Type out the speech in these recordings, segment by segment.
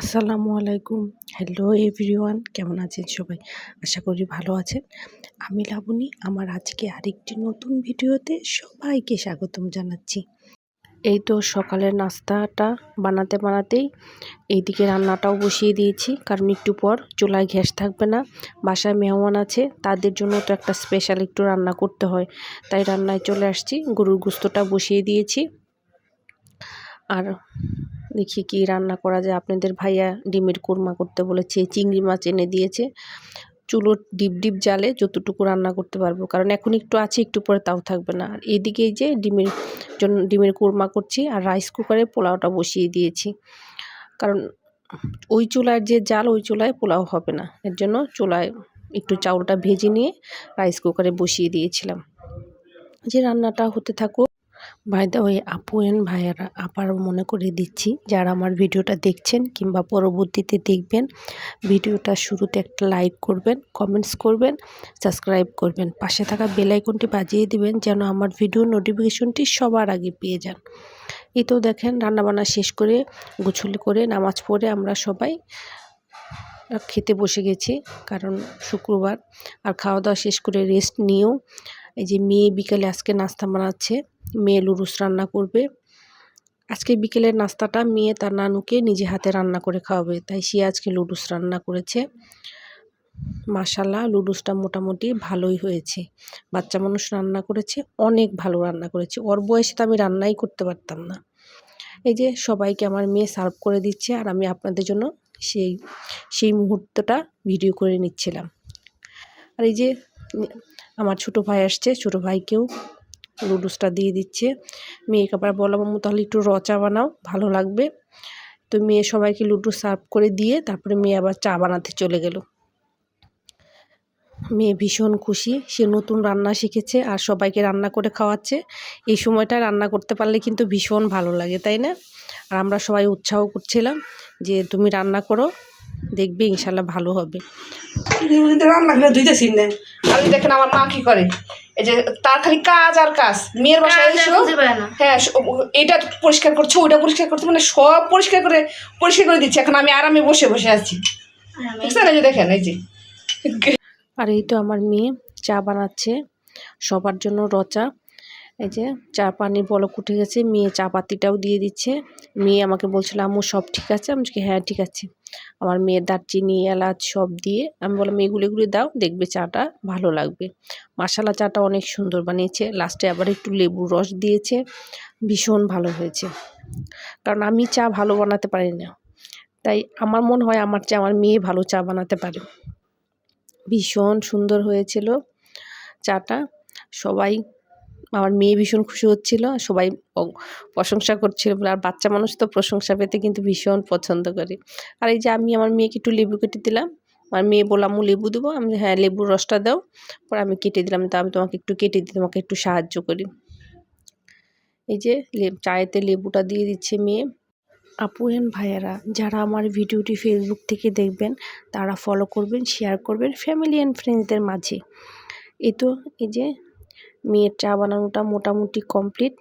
আসসালামু আলাইকুম। Hello everyone কেমন আছেন সবাই? আশা করি ভালো আছেন। আমি লাবণী, আমার আজকে আরেকটি নতুন ভিডিওতে সবাইকে স্বাগতম জানাচ্ছি। এই তো সকালের নাস্তাটা বানাতে বানাতেই এইদিকে রান্নাটাও বসিয়ে দিয়েছি, কারণ একটু পর চুলায় গ্যাস থাকবে না, বাসায় মেহমান আছে, তাদের জন্য তো একটা স্পেশাল একটু রান্না করতে হয়। তাই রান্নায় চলে আসছি, গরুর গুস্তটা বসিয়ে দিয়েছি। আর দেখি কি রান্না করা যায়। আপনাদের ভাইয়া ডিমের কোরমা করতে বলেছে, চিংড়ি মাছ এনে দিয়েছে। চুলো ডিপ ডিপ জালে যতটুকু রান্না করতে পারব, কারণ এখন একটু আছে, একটু পরে তাও থাকবে না। আর এদিকে যে ডিমের জন্য ডিমের কোরমা করছি আর রাইস কুকারে পোলাওটা বসিয়ে দিয়েছি। কারণ ওই চুলার যে জাল, ওই চুলায় পোলাও হবে না। এর জন্য চুলায় একটু চাউলটা ভেজে নিয়ে রাইস কুকারে বসিয়ে দিয়েছিলাম। যে রান্নাটা হতে থাকুক বাই দ্য ওয়ে আপু এন ভাইয়ারা আবার মনে করে দিচ্ছি, যারা আমার ভিডিওটা দেখছেন কিংবা পরবর্তীতে দেখবেন, ভিডিওটা শুরুতে একটা লাইক করবেন কমেন্টস করবেন সাবস্ক্রাইব করবেন। পাশে থাকা বেলাইকনটি বাজিয়ে দিবেন, যেন আমার ভিডিও নোটিফিকেশনটি সবার আগে পেয়ে যান। এই তো দেখেন, রান্নাবান্না শেষ করে গোছলি করে নামাজ পড়ে আমরা সবাই খেতে বসে গেছি, কারণ শুক্রবার। আর খাওয়া দাওয়া শেষ করে রেস্ট নিয়েও এই যে মেয়ে বিকালে আজকে নাস্তা বানাচ্ছে, মেয়ে লুরুস রান্না করবে। আজকে বিকেলের নাস্তাটা মেয়ে তার নানুকে নিজে হাতে রান্না করে খাওয়াবে, তাই সে আজকে লুডুস রান্না করেছে। মাসাল্লাহ লুডুসটা মোটামুটি ভালোই হয়েছে। বাচ্চা মানুষ রান্না করেছে, অনেক ভালো রান্না করেছে। ওর বয়সে তো আমি রান্নাই করতে পারতাম না। এই যে সবাইকে আমার মেয়ে সার্ভ করে দিচ্ছে, আর আমি আপনাদের জন্য সেই সেই মুহূর্তটা ভিডিও করে নিচ্ছিলাম। আর এই যে আমার ছোট ভাই আসছে, ছোটো ভাইকেও লুডুসটা দিয়ে দিচ্ছে। মেয়েকে আবার বললাম, আম্মু, তাহলে একটু রচা বানাও, ভালো লাগবে। তো মেয়ে সবাইকে লুডু সার্ভ করে দিয়ে তারপরে মেয়ে আবার চা বানাতে চলে গেল। মেয়ে ভীষণ খুশি, সে নতুন রান্না শিখেছে আর সবাইকে রান্না করে খাওয়াচ্ছে। এই সময়টা রান্না করতে পারলে কিন্তু ভীষণ ভালো লাগে, তাই না? আর আমরা সবাই উৎসাহ করছিলাম যে তুমি রান্না করো, দেখবে ইনশাল্লাহ ভালো হবে। রান্না করে ধুইতেছি না। আমি দেখেন আমার মা কি করে? এই যে তার খালি কাজ আর কাজ। মেয়ের বাসায় এসো। হ্যাঁ এটা পরিষ্কার করছে ওইটা পরিষ্কার করছে মানে সব পরিষ্কার করে পরিষ্কার করে দিচ্ছে। এখন আমি আরামে বসে বসে আছি। বুঝছেন? এই যে দেখেন এই যে। আর এই তো আমার মেয়ে চা বানাচ্ছে সবার জন্য রচা। এই যে চা পানির বলক উঠে গেছে মেয়ে চা পাতিটাও দিয়ে দিচ্ছে। মেয়ে আমাকে বলছিল আম্মু সব ঠিক আছে? আমি হ্যাঁ ঠিক আছে। আমার মেয়ের দারচিনি, এলাচ সব দিয়ে আমি বললাম, এগুলো এগুলো দাও, দেখবে চাটা ভালো লাগবে। মশালা চাটা অনেক সুন্দর বানিয়েছে। লাস্টে আবার একটু লেবুর রস দিয়েছে। ভীষণ ভালো হয়েছে। কারণ আমি চা ভালো বানাতে পারি না। তাই আমার মনে হয় আমার চা, আমার মেয়ে ভালো চা বানাতে পারে। ভীষণ সুন্দর হয়েছিল চাটা। সবাই আমার মেয়ে ভীষণ খুশি হচ্ছিল, সবাই প্রশংসা করছিল আর বাচ্চা মানুষ তো প্রশংসা পেতে কিন্তু ভীষণ পছন্দ করে। আর এই যে আমি আমার মেয়েকে একটু লেবু কেটে দিলাম, আমার মেয়ে বললাম আম্মু লেবু দেবো? আমি হ্যাঁ লেবুর রসটা দাও। পরে আমি কেটে দিলাম, তা আমি তোমাকে একটু কেটে দিই, তোমাকে একটু সাহায্য করি। এই যে চায়েতে লেবুটা দিয়ে দিচ্ছে মেয়ে। আপু এন্ড ভাইয়ারা, যারা আমার ভিডিওটি ফেসবুক থেকে দেখবেন, তারা ফলো করবেন শেয়ার করবেন ফ্যামিলি অ্যান্ড ফ্রেন্ডসদের মাঝে। এ তো, এই যে মেয়ের চা বানানোটা মোটামুটি কমপ্লিট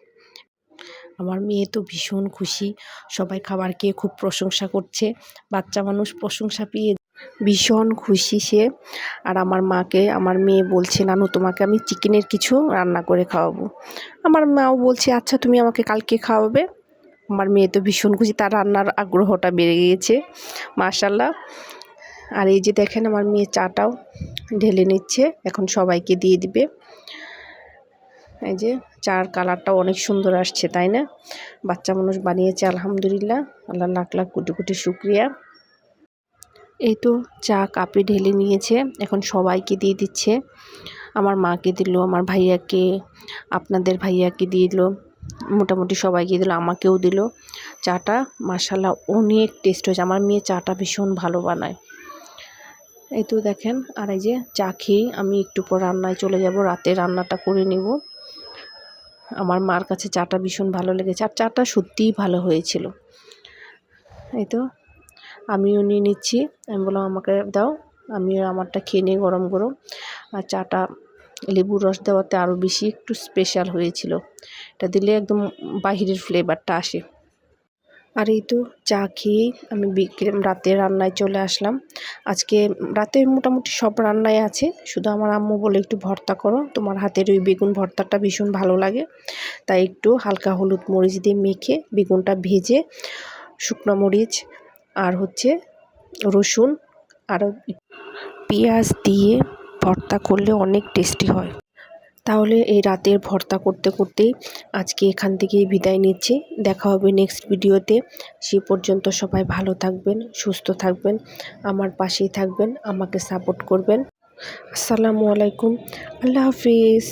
আমার মেয়ে তো ভীষণ খুশি। সবাই খাবার খেয়ে খুব প্রশংসা করছে। বাচ্চা মানুষ প্রশংসা পেয়ে ভীষণ খুশি সে। আর আমার মাকে, আমার মেয়ে বলছে, নানু, তোমাকে আমি চিকেনের কিছু রান্না করে খাওয়াবো। আমার মাও বলছে আচ্ছা তুমি আমাকে কালকে খাওয়াবে। আমার মেয়ে তো ভীষণ খুশি, তার রান্নার আগ্রহটা বেড়ে গিয়েছে মাশাল্লাহ আর এই যে দেখেন, আমার মেয়ে চাটাও ঢেলে নিচ্ছে। এখন সবাইকে দিয়ে দিবে। এই যে চার কালারটাও অনেক সুন্দর আসছে, তাই না? বাচ্চা মানুষ বানিয়েছে, আলহামদুলিল্লাহ। আল্লাহ লাখ লাখ কোটি কোটি শুক্রিয়া। এই তো চা কাপে ঢেলে নিয়েছে, এখন সবাইকে দিয়ে দিচ্ছে। আমার মাকে দিল, আমার ভাইয়াকে, আপনাদের ভাইয়াকে দিয়ে দিল, মোটামুটি সবাইকে দিল, আমাকেও দিল। চাটা মাসাল্লাহ অনেক টেস্ট হয়েছে, আমার মেয়ে চাটা ভীষণ ভালো বানায়। এই তো দেখেন, আর এই যে চা খেয়ে আমি একটু পর রান্নায় চলে যাব, রাতে রান্নাটা করে নিব। আমার মার কাছে চাটা ভীষণ ভালো লেগেছে আর চাটা সত্যিই ভালো হয়েছিল। এই তো, আমিও নিয়ে নিচ্ছি। আমি বললাম, আমাকে দাও, আমিও আমারটা খেয়ে নিই গরম গরম। আর চাটা লেবুর রস দেওয়াতে আরও বেশি একটু স্পেশাল হয়েছিল। এটা দিলে একদম বাহিরের ফ্লেভারটা আসে। আর এই তো চা খেয়েই আমি বিকেল, রাতে রান্নায় চলে আসলাম। আজকে রাতে মোটামুটি সব রান্নাই আছে। শুধু আমার আম্মু বলে একটু ভর্তা করো। তোমার হাতের ওই বেগুন ভর্তাটা ভীষণ ভালো লাগে। তাই একটু হালকা হলুদ মরিচ দিয়ে মেখে বেগুনটা ভেজে শুকনো মরিচ আর হচ্ছে রসুন আর পেঁয়াজ দিয়ে ভর্তা করলে অনেক টেস্টি হয়। তাহলে এই রাতের ভর্তা করতে করতেই আজকে এখান থেকেই বিদায় নিচ্ছি। দেখা হবে নেক্সট ভিডিওতে। সে পর্যন্ত সবাই ভালো থাকবেন, সুস্থ থাকবেন, আমার পাশেই থাকবেন, আমাকে সাপোর্ট করবেন। আসসালামু আলাইকুম। আল্লাহ হাফিজ।